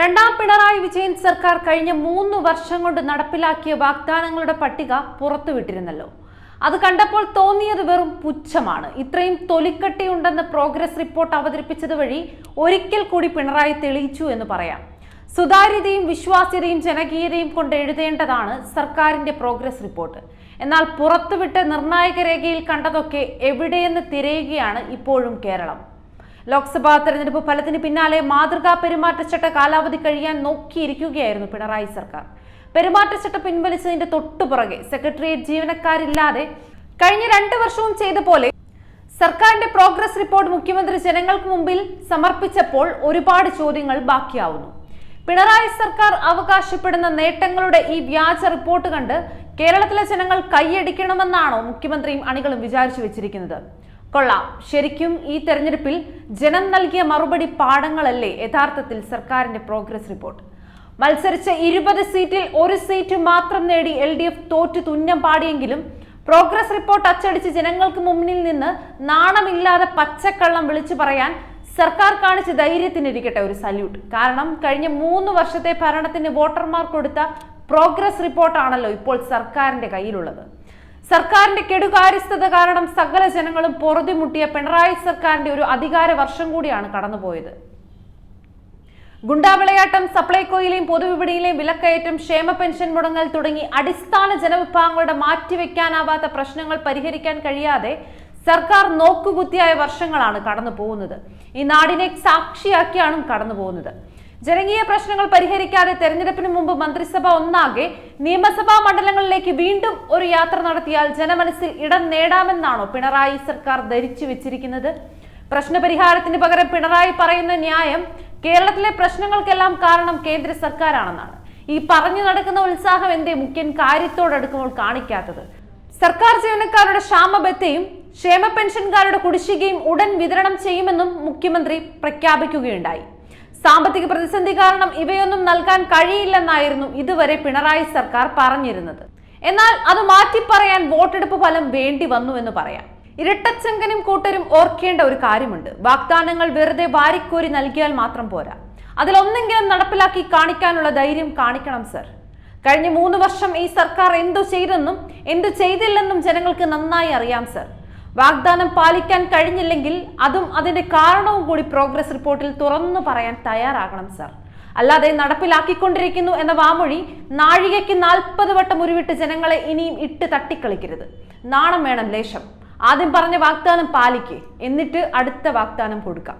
രണ്ടാം പിണറായി വിജയൻ സർക്കാർ കഴിഞ്ഞ മൂന്ന് വർഷം കൊണ്ട് നടപ്പിലാക്കിയ വാഗ്ദാനങ്ങളുടെ പട്ടിക പുറത്തുവിട്ടിരുന്നല്ലോ. അത് കണ്ടപ്പോൾ തോന്നിയത് വെറും പുച്ഛമാണ്. ഇത്രയും തൊലിക്കട്ടിയുണ്ടെന്ന് പ്രോഗ്രസ് റിപ്പോർട്ട് അവതരിപ്പിച്ചത് വഴി ഒരിക്കൽ കൂടി പിണറായി തെളിയിച്ചു എന്ന് പറയാം. സുതാര്യതയും വിശ്വാസ്യതയും ജനകീയതയും കൊണ്ട് എഴുതേണ്ടതാണ് സർക്കാരിന്റെ പ്രോഗ്രസ് റിപ്പോർട്ട്. എന്നാൽ പുറത്തുവിട്ട നിർണായക രേഖയിൽ കണ്ടതൊക്കെ എവിടെയെന്ന് തിരയുകയാണ് ഇപ്പോഴും കേരളം. ലോക്സഭാ തെരഞ്ഞെടുപ്പ് ഫലത്തിന് പിന്നാലെ മാതൃകാ പെരുമാറ്റച്ചട്ട കാലാവധി കഴിയാൻ നോക്കിയിരിക്കുകയായിരുന്നു പിണറായി സർക്കാർ. പെരുമാറ്റച്ചട്ട പിൻവലിച്ചതിന്റെ തൊട്ടുപുറകെ സെക്രട്ടേറിയറ്റ് ജീവനക്കാരില്ലാതെ കഴിഞ്ഞ രണ്ടു വർഷവും ചെയ്ത പോലെ സർക്കാരിന്റെ പ്രോഗ്രസ് റിപ്പോർട്ട് മുഖ്യമന്ത്രി ജനങ്ങൾക്ക് മുമ്പിൽ സമർപ്പിച്ചപ്പോൾ ഒരുപാട് ചോദ്യങ്ങൾ ബാക്കിയാവുന്നു. പിണറായി സർക്കാർ അവകാശപ്പെടുന്ന നേട്ടങ്ങളുടെ ഈ വ്യാജ റിപ്പോർട്ട് കണ്ട് കേരളത്തിലെ ജനങ്ങൾ കൈയടിക്കണമെന്നാണോ മുഖ്യമന്ത്രിയും അണികളും വിചാരിച്ചു വെച്ചിരിക്കുന്നത്? കൊള്ളാം. ശരിക്കും ഈ തെരഞ്ഞെടുപ്പിൽ ജനം നൽകിയ മറുപടി പാഠങ്ങളല്ലേ യഥാർത്ഥത്തിൽ സർക്കാരിന്റെ പ്രോഗ്രസ് റിപ്പോർട്ട്? മത്സരിച്ച ഇരുപത് സീറ്റിൽ ഒരു സീറ്റ് മാത്രം നേടി എൽ ഡി എഫ് തോറ്റു തുന്നം പാടിയെങ്കിലും പ്രോഗ്രസ് റിപ്പോർട്ട് അച്ചടിച്ച് ജനങ്ങൾക്ക് മുന്നിൽ നിന്ന് നാണമില്ലാതെ പച്ചക്കള്ളം വിളിച്ചു പറയാൻ സർക്കാർ കാണിച്ച ധൈര്യത്തിനിരിക്കട്ടെ ഒരു സല്യൂട്ട്. കാരണം കഴിഞ്ഞ മൂന്ന് വർഷത്തെ ഭരണത്തിന് വോട്ടർമാർ കൊടുത്ത പ്രോഗ്രസ് റിപ്പോർട്ടാണല്ലോ ഇപ്പോൾ സർക്കാരിന്റെ കയ്യിലുള്ളത്. സർക്കാരിന്റെ കെടുകാര്യസ്ഥത കാരണം സകല ജനങ്ങളും പൊറുതിമുട്ടിയ പിണറായി സർക്കാരിന്റെ ഒരു അധികാര വർഷം കൂടിയാണ് കടന്നുപോയത്. ഗുണ്ടാവിളയാട്ടം സപ്ലൈകോയിലെയും പൊതുവിപണിയിലെയും വിലക്കയറ്റം ക്ഷേമ പെൻഷൻ മുടങ്ങൽ തുടങ്ങി അടിസ്ഥാന ജനവിഭാഗങ്ങളുടെ മാറ്റിവെക്കാനാവാത്ത പ്രശ്നങ്ങൾ പരിഹരിക്കാൻ കഴിയാതെ സർക്കാർ നോക്കുകുത്തിയായ വർഷങ്ങളാണ് കടന്നു പോകുന്നത് ഈ നാടിനെ സാക്ഷിയാക്കിയാണ് കടന്നു പോകുന്നത് ജനകീയ പ്രശ്നങ്ങൾ പരിഹരിക്കാതെ തെരഞ്ഞെടുപ്പിന് മുമ്പ് മന്ത്രിസഭ ഒന്നാകെ നിയമസഭാ മണ്ഡലങ്ങളിലേക്ക് വീണ്ടും ഒരു യാത്ര നടത്തിയാൽ ജനമനസ്സിൽ ഇടം നേടാമെന്നാണോ പിണറായി സർക്കാർ ധരിച്ചു വെച്ചിരിക്കുന്നത്? പ്രശ്നപരിഹാരത്തിന് പകരം പിണറായി പറയുന്ന ന്യായം കേരളത്തിലെ പ്രശ്നങ്ങൾക്കെല്ലാം കാരണം കേന്ദ്ര സർക്കാരാണെന്നാണ്. ഈ പറഞ്ഞു നടക്കുന്ന ഉത്സാഹം എന്തേ മുഖ്യൻ കാര്യത്തോടടുക്കുമ്പോൾ കാണിക്കാത്തത്. സർക്കാർ ജീവനക്കാരുടെ ക്ഷാമബത്തയും ക്ഷേമ പെൻഷൻകാരുടെ കുടിശ്ശികയും ഉടൻ വിതരണം ചെയ്യുമെന്നും മുഖ്യമന്ത്രി പ്രഖ്യാപിക്കുകയുണ്ടായി. സാമ്പത്തിക പ്രതിസന്ധി കാരണം ഇവയൊന്നും നൽകാൻ കഴിയില്ലെന്നായിരുന്നു ഇതുവരെ പിണറായി സർക്കാർ പറഞ്ഞിരുന്നത്. എന്നാൽ അത് മാറ്റി പറയാൻ വോട്ടെടുപ്പ് ഫലം വേണ്ടി വന്നു എന്ന് പറയാം. ഇരട്ടച്ചങ്കനും കൂട്ടരും ഓർക്കേണ്ട ഒരു കാര്യമുണ്ട്. വാഗ്ദാനങ്ങൾ വെറുതെ വാരിക്കോരി നൽകിയാൽ മാത്രം പോരാ. അതിലൊന്നെങ്കിലും നടപ്പിലാക്കി കാണിക്കാനുള്ള ധൈര്യം കാണിക്കണം സർ. കഴിഞ്ഞ മൂന്ന് വർഷം ഈ സർക്കാർ എന്തു ചെയ്തെന്നും എന്തു ചെയ്തില്ലെന്നും ജനങ്ങൾക്ക് നന്നായി അറിയാം സർ. വാഗ്ദാനം പാലിക്കാൻ കഴിഞ്ഞില്ലെങ്കിൽ അതും അതിന്റെ കാരണവും കൂടി പ്രോഗ്രസ് റിപ്പോർട്ടിൽ തുറന്നു പറയാൻ തയ്യാറാകണം സർ. അല്ലാതെ നടപ്പിലാക്കിക്കൊണ്ടിരിക്കുന്നു എന്ന വാമൊഴി നാഴികയ്ക്ക് നാൽപ്പത് വട്ടം ഉരുവിട്ട് ജനങ്ങളെ ഇനിയും ഇട്ട് തട്ടിക്കളിക്കരുത്. നാണം വേണം ലേശം. ആദ്യം പറഞ്ഞ വാഗ്ദാനം പാലിക്കേ. എന്നിട്ട് അടുത്ത വാഗ്ദാനം കൊടുക്കാം.